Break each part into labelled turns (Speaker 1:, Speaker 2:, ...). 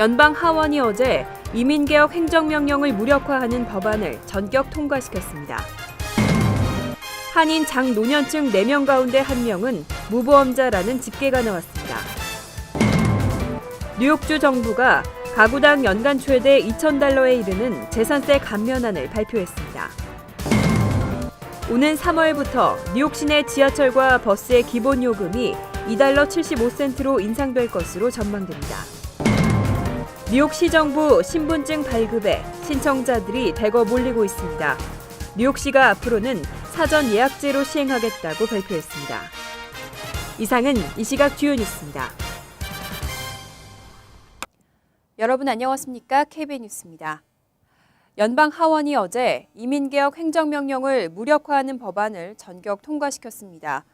Speaker 1: 연방 하원이 어제 이민개혁 행정명령을 무력화하는 법안을 전격 통과시켰습니다. 한인 장노년층 4명 가운데 1명은 무보험자라는 집계가 나왔습니다. 뉴욕주 정부가 가구당 연간 최대 2,000달러에 이르는 재산세 감면안을 발표했습니다. 오는 3월부터 뉴욕 시내 지하철과 버스의 기본 요금이 2달러 75센트로 인상될 것으로 전망됩니다. 뉴욕시 정부 신분증 발급에 신청자들이 대거 몰리고 있습니다. 뉴욕시가 앞으로는 사전 예약제로 시행하겠다고 발표했습니다. 이상은 이 시각 주요 뉴스입니다. 여러분 안녕하십니까? KBN 뉴스입니다. 연방 하원이 어제 이민개혁 행정명령을 무력화하는 법안을 전격 통과시켰습니다.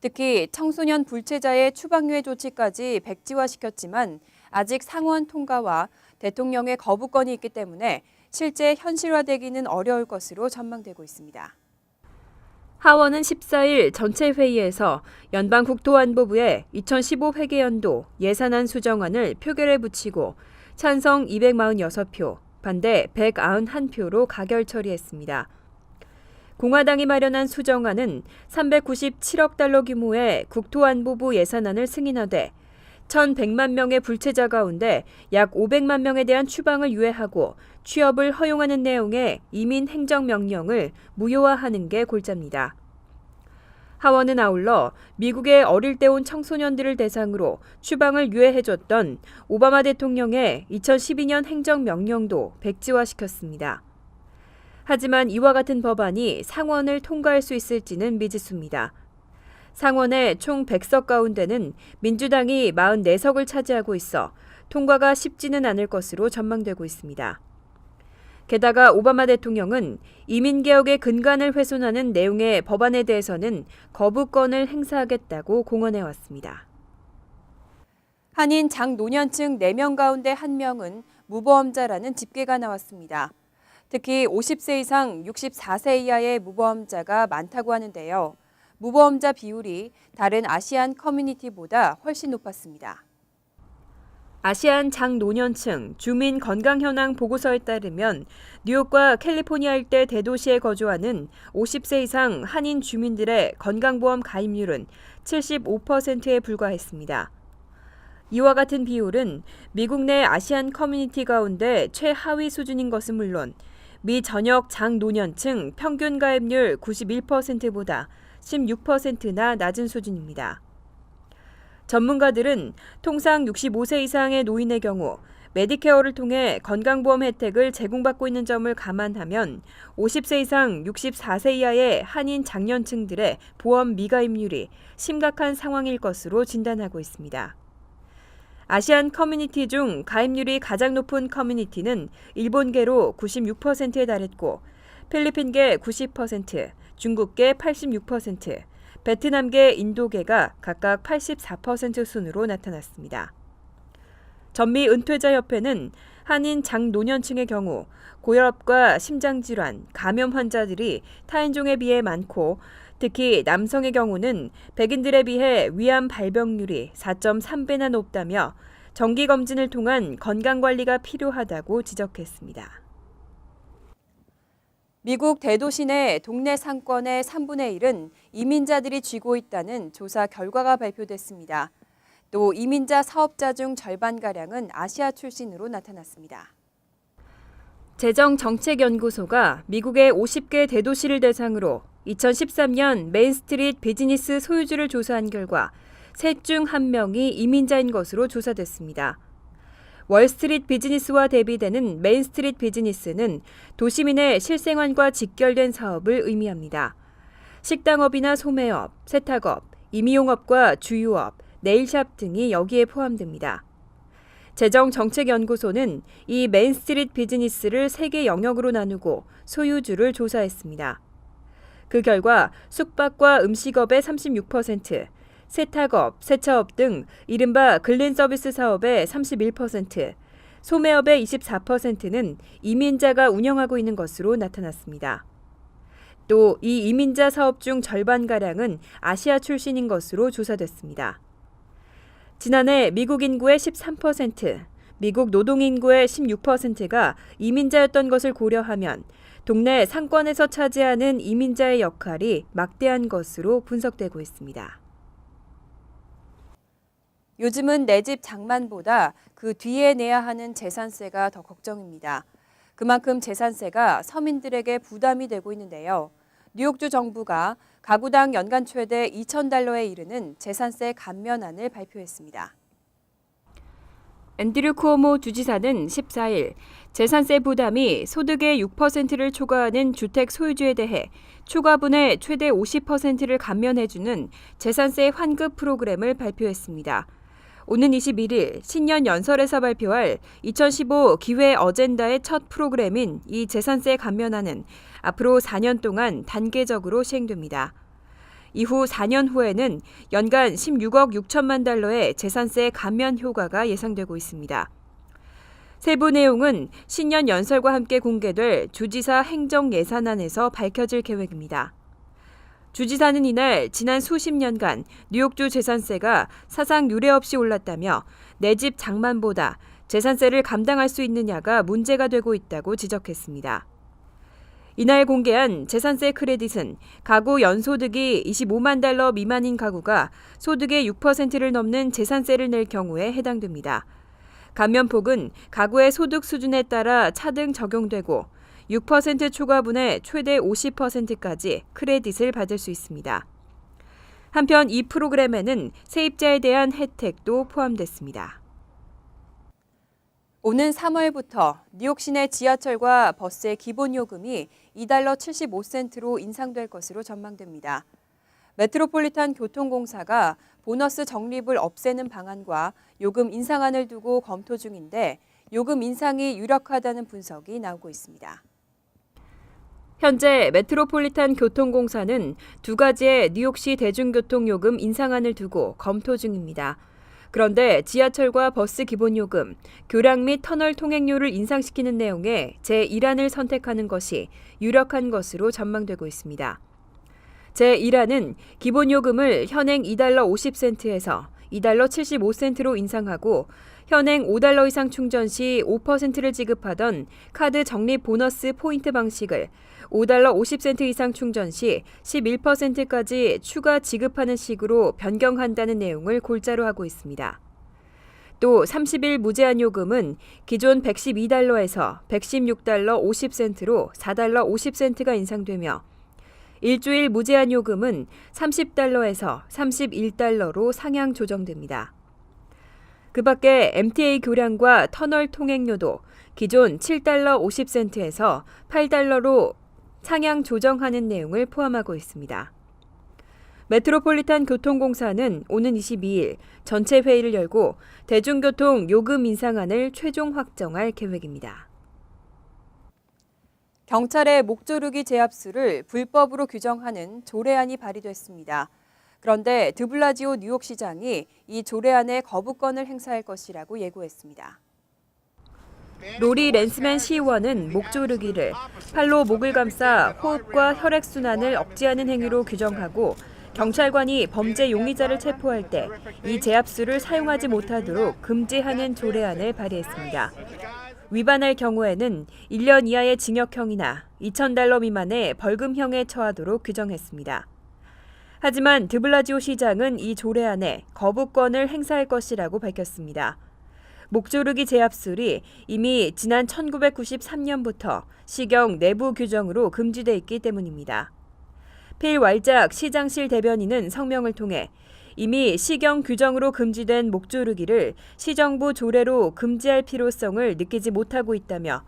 Speaker 1: 특히 청소년 불체자의 추방유예 조치까지 백지화시켰지만 아직 상원 통과와 대통령의 거부권이 있기 때문에 실제 현실화되기는 어려울 것으로 전망되고 있습니다. 하원은 14일 전체 회의에서 연방 국토안보부의 2015 회계연도 예산안 수정안을 표결에 붙이고 찬성 246표, 반대 191표로 가결 처리했습니다. 공화당이 마련한 수정안은 397억 달러 규모의 국토안보부 예산안을 승인하되 1,100만 명의 불체자 가운데 약 500만 명에 대한 추방을 유예하고 취업을 허용하는 내용의 이민 행정명령을 무효화하는 게 골자입니다. 하원은 아울러 미국에 어릴 때 온 청소년들을 대상으로 추방을 유예해줬던 오바마 대통령의 2012년 행정명령도 백지화시켰습니다. 하지만 이와 같은 법안이 상원을 통과할 수 있을지는 미지수입니다. 상원의 총 100석 가운데는 민주당이 44석을 차지하고 있어 통과가 쉽지는 않을 것으로 전망되고 있습니다. 게다가 오바마 대통령은 이민개혁의 근간을 훼손하는 내용의 법안에 대해서는 거부권을 행사하겠다고 공언해왔습니다. 한인 장노년층 4명 가운데 1명은 무보험자라는 집계가 나왔습니다. 특히 50세 이상 64세 이하의 무보험자가 많다고 하는데요. 무보험자 비율이 다른 아시안 커뮤니티보다 훨씬 높았습니다. 아시안 장노년층 주민 건강 현황 보고서에 따르면 뉴욕과 캘리포니아 일대 대도시에 거주하는 50세 이상 한인 주민들의 건강보험 가입률은 75%에 불과했습니다. 이와 같은 비율은 미국 내 아시안 커뮤니티 가운데 최하위 수준인 것은 물론 미 전역 장노년층 평균 가입률 91%보다 16%나 낮은 수준입니다. 전문가들은 통상 65세 이상의 노인의 경우 메디케어를 통해 건강보험 혜택을 제공받고 있는 점을 감안하면 50세 이상 64세 이하의 한인 장년층들의 보험 미가입률이 심각한 상황일 것으로 진단하고 있습니다. 아시안 커뮤니티 중 가입률이 가장 높은 커뮤니티는 일본계로 96%에 달했고 필리핀계 90%, 중국계 86%, 베트남계 인도계가 각각 84% 순으로 나타났습니다. 전미 은퇴자 협회는 한인 장노년층의 경우 고혈압과 심장질환, 감염 환자들이 타인종에 비해 많고 특히 남성의 경우는 백인들에 비해 위암 발병률이 4.3배나 높다며 정기 검진을 통한 건강 관리가 필요하다고 지적했습니다. 미국 대도시 내 동네 상권의 3분의 1은 이민자들이 쥐고 있다는 조사 결과가 발표됐습니다. 또 이민자 사업자 중 절반가량은 아시아 출신으로 나타났습니다. 재정정책연구소가 미국의 50개 대도시를 대상으로 2013년 메인스트리트 비즈니스 소유주를 조사한 결과 셋 중 한 명이 이민자인 것으로 조사됐습니다. 월스트리트 비즈니스와 대비되는 메인스트리트 비즈니스는 도시민의 실생활과 직결된 사업을 의미합니다. 식당업이나 소매업, 세탁업, 임의용업과 주유업, 네일샵 등이 여기에 포함됩니다. 재정정책연구소는 이 메인스트리트 비즈니스를 세 개 영역으로 나누고 소유주를 조사했습니다. 그 결과 숙박과 음식업의 36%, 세탁업, 세차업 등 이른바 근린 서비스 사업의 31%, 소매업의 24%는 이민자가 운영하고 있는 것으로 나타났습니다. 또 이 이민자 사업 중 절반가량은 아시아 출신인 것으로 조사됐습니다. 지난해 미국 인구의 13%, 미국 노동 인구의 16%가 이민자였던 것을 고려하면 동네 상권에서 차지하는 이민자의 역할이 막대한 것으로 분석되고 있습니다. 요즘은 내 집 장만보다 그 뒤에 내야 하는 재산세가 더 걱정입니다. 그만큼 재산세가 서민들에게 부담이 되고 있는데요. 뉴욕주 정부가 가구당 연간 최대 2,000달러에 이르는 재산세 감면안을 발표했습니다. 앤드류 쿠오모 주지사는 14일 재산세 부담이 소득의 6%를 초과하는 주택 소유주에 대해 초과분의 최대 50%를 감면해주는 재산세 환급 프로그램을 발표했습니다. 오는 21일 신년 연설에서 발표할 2015 기회 어젠다의 첫 프로그램인 이 재산세 감면안은 앞으로 4년 동안 단계적으로 시행됩니다. 이후 4년 후에는 연간 16억 6천만 달러의 재산세 감면 효과가 예상되고 있습니다. 세부 내용은 신년 연설과 함께 공개될 주지사 행정 예산안에서 밝혀질 계획입니다. 주지사는 이날 지난 수십 년간 뉴욕주 재산세가 사상 유례 없이 올랐다며 내 집 장만보다 재산세를 감당할 수 있느냐가 문제가 되고 있다고 지적했습니다. 이날 공개한 재산세 크레딧은 가구 연소득이 25만 달러 미만인 가구가 소득의 6%를 넘는 재산세를 낼 경우에 해당됩니다. 감면폭은 가구의 소득 수준에 따라 차등 적용되고 6% 초과분의 최대 50%까지 크레딧을 받을 수 있습니다. 한편 이 프로그램에는 세입자에 대한 혜택도 포함됐습니다. 오는 3월부터 뉴욕 시내 지하철과 버스의 기본 요금이 2달러 75센트로 인상될 것으로 전망됩니다. 메트로폴리탄 교통공사가 보너스 적립을 없애는 방안과 요금 인상안을 두고 검토 중인데 요금 인상이 유력하다는 분석이 나오고 있습니다. 현재 메트로폴리탄 교통공사는 두 가지의 뉴욕시 대중교통 요금 인상안을 두고 검토 중입니다. 그런데 지하철과 버스 기본 요금, 교량 및 터널 통행료를 인상시키는 내용의 제1안을 선택하는 것이 유력한 것으로 전망되고 있습니다. 제1안은 기본 요금을 현행 2달러 50센트에서 2달러 75센트로 인상하고 현행 5달러 이상 충전 시 5%를 지급하던 카드 적립 보너스 포인트 방식을 5달러 50센트 이상 충전 시 11%까지 추가 지급하는 식으로 변경한다는 내용을 골자로 하고 있습니다. 또 30일 무제한 요금은 기존 112달러에서 116달러 50센트로 4달러 50센트가 인상되며 일주일 무제한 요금은 30달러에서 31달러로 상향 조정됩니다. 그 밖에 MTA 교량과 터널 통행료도 기존 7달러 50센트에서 8달러로 상향 조정하는 내용을 포함하고 있습니다. 메트로폴리탄 교통공사는 오는 22일 전체 회의를 열고 대중교통 요금 인상안을 최종 확정할 계획입니다. 경찰의 목조르기 제압수를 불법으로 규정하는 조례안이 발의됐습니다. 그런데 드블라지오 뉴욕시장이 이 조례안에 거부권을 행사할 것이라고 예고했습니다. 로리 랜스맨 시의원은 목 조르기를 팔로 목을 감싸 호흡과 혈액순환을 억제하는 행위로 규정하고 경찰관이 범죄 용의자를 체포할 때 이 제압수를 사용하지 못하도록 금지하는 조례안을 발의했습니다. 위반할 경우에는 1년 이하의 징역형이나 2,000달러 미만의 벌금형에 처하도록 규정했습니다. 하지만 드블라지오 시장은 이 조례안에 거부권을 행사할 것이라고 밝혔습니다. 목조르기 제압술이 이미 지난 1993년부터 시경 내부 규정으로 금지돼 있기 때문입니다. 필 왈작 시장실 대변인은 성명을 통해 이미 시경 규정으로 금지된 목조르기를 시정부 조례로 금지할 필요성을 느끼지 못하고 있다며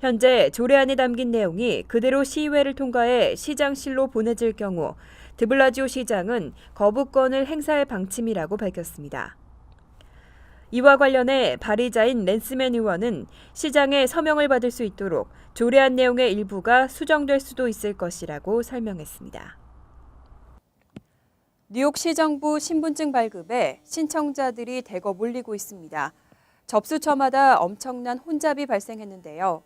Speaker 1: 현재 조례안에 담긴 내용이 그대로 시의회를 통과해 시장실로 보내질 경우 드블라지오 시장은 거부권을 행사할 방침이라고 밝혔습니다. 이와 관련해 발의자인 랜스맨 의원은 시장에 서명을 받을 수 있도록 조례안 내용의 일부가 수정될 수도 있을 것이라고 설명했습니다. 뉴욕시 정부 신분증 발급에 신청자들이 대거 몰리고 있습니다. 접수처마다 엄청난 혼잡이 발생했는데요.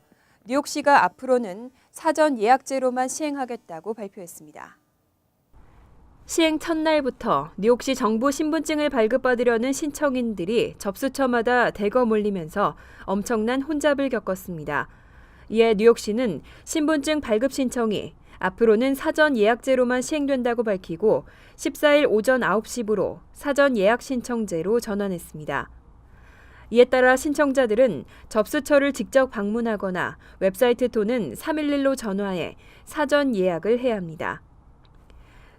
Speaker 1: 뉴욕시가 앞으로는 사전 예약제로만 시행하겠다고 발표했습니다. 시행 첫날부터 뉴욕시 정부 신분증을 발급받으려는 신청인들이 접수처마다 대거 몰리면서 엄청난 혼잡을 겪었습니다. 이에 뉴욕시는 신분증 발급 신청이 앞으로는 사전 예약제로만 시행된다고 밝히고 14일 오전 9시부로 사전 예약 신청제로 전환했습니다. 이에 따라 신청자들은 접수처를 직접 방문하거나 웹사이트 또는 311로 전화해 사전 예약을 해야 합니다.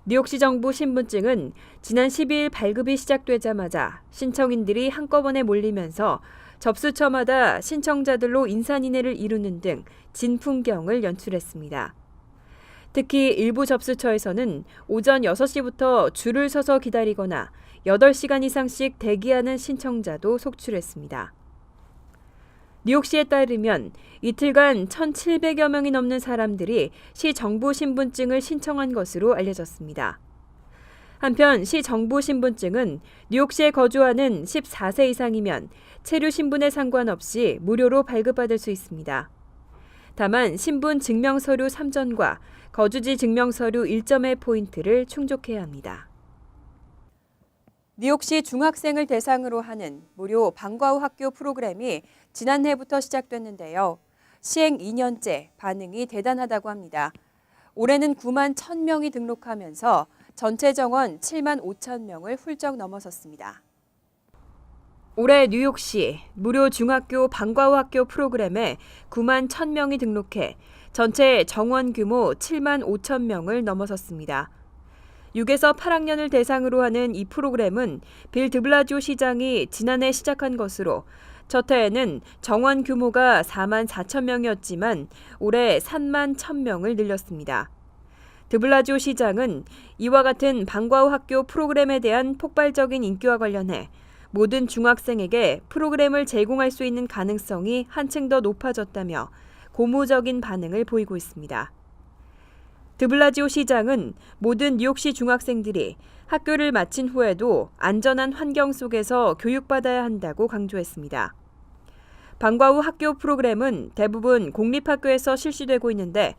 Speaker 1: 뉴욕시 정부 신분증은 지난 12일 발급이 시작되자마자 신청인들이 한꺼번에 몰리면서 접수처마다 신청자들로 인산인해를 이루는 등 진풍경을 연출했습니다. 특히 일부 접수처에서는 오전 6시부터 줄을 서서 기다리거나 8시간 이상씩 대기하는 신청자도 속출했습니다. 뉴욕시에 따르면 이틀간 1,700여 명이 넘는 사람들이 시 정부 신분증을 신청한 것으로 알려졌습니다. 한편 시 정부 신분증은 뉴욕시에 거주하는 14세 이상이면 체류 신분에 상관없이 무료로 발급받을 수 있습니다. 다만 신분 증명 서류 3전과 거주지 증명 서류 1점의 포인트를 충족해야 합니다. 뉴욕시 중학생을 대상으로 하는 무료 방과 후 학교 프로그램이 지난해부터 시작됐는데요. 시행 2년째 반응이 대단하다고 합니다. 올해는 9만 1,000명이 등록하면서 전체 정원 7만 5천 명을 훌쩍 넘어섰습니다. 올해 뉴욕시 무료 중학교 방과 후 학교 프로그램에 9만 1,000명이 등록해 전체 정원 규모 7만 5천 명을 넘어섰습니다. 6에서 8학년을 대상으로 하는 이 프로그램은 빌 드블라지오 시장이 지난해 시작한 것으로 첫 해에는 정원 규모가 4만 4천 명이었지만 올해 3만 1천 명을 늘렸습니다. 드블라지오 시장은 이와 같은 방과 후 학교 프로그램에 대한 폭발적인 인기와 관련해 모든 중학생에게 프로그램을 제공할 수 있는 가능성이 한층 더 높아졌다며 고무적인 반응을 보이고 있습니다. 드블라지오 시장은 모든 뉴욕시 중학생들이 학교를 마친 후에도 안전한 환경 속에서 교육받아야 한다고 강조했습니다. 방과 후 학교 프로그램은 대부분 공립학교에서 실시되고 있는데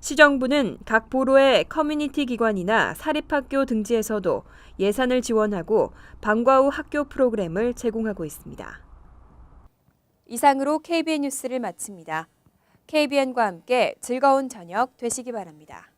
Speaker 1: 시정부는 각 보로의 커뮤니티 기관이나 사립학교 등지에서도 예산을 지원하고 방과 후 학교 프로그램을 제공하고 있습니다. 이상으로 KBN 뉴스를 마칩니다. KBN과 함께 즐거운 저녁 되시기 바랍니다.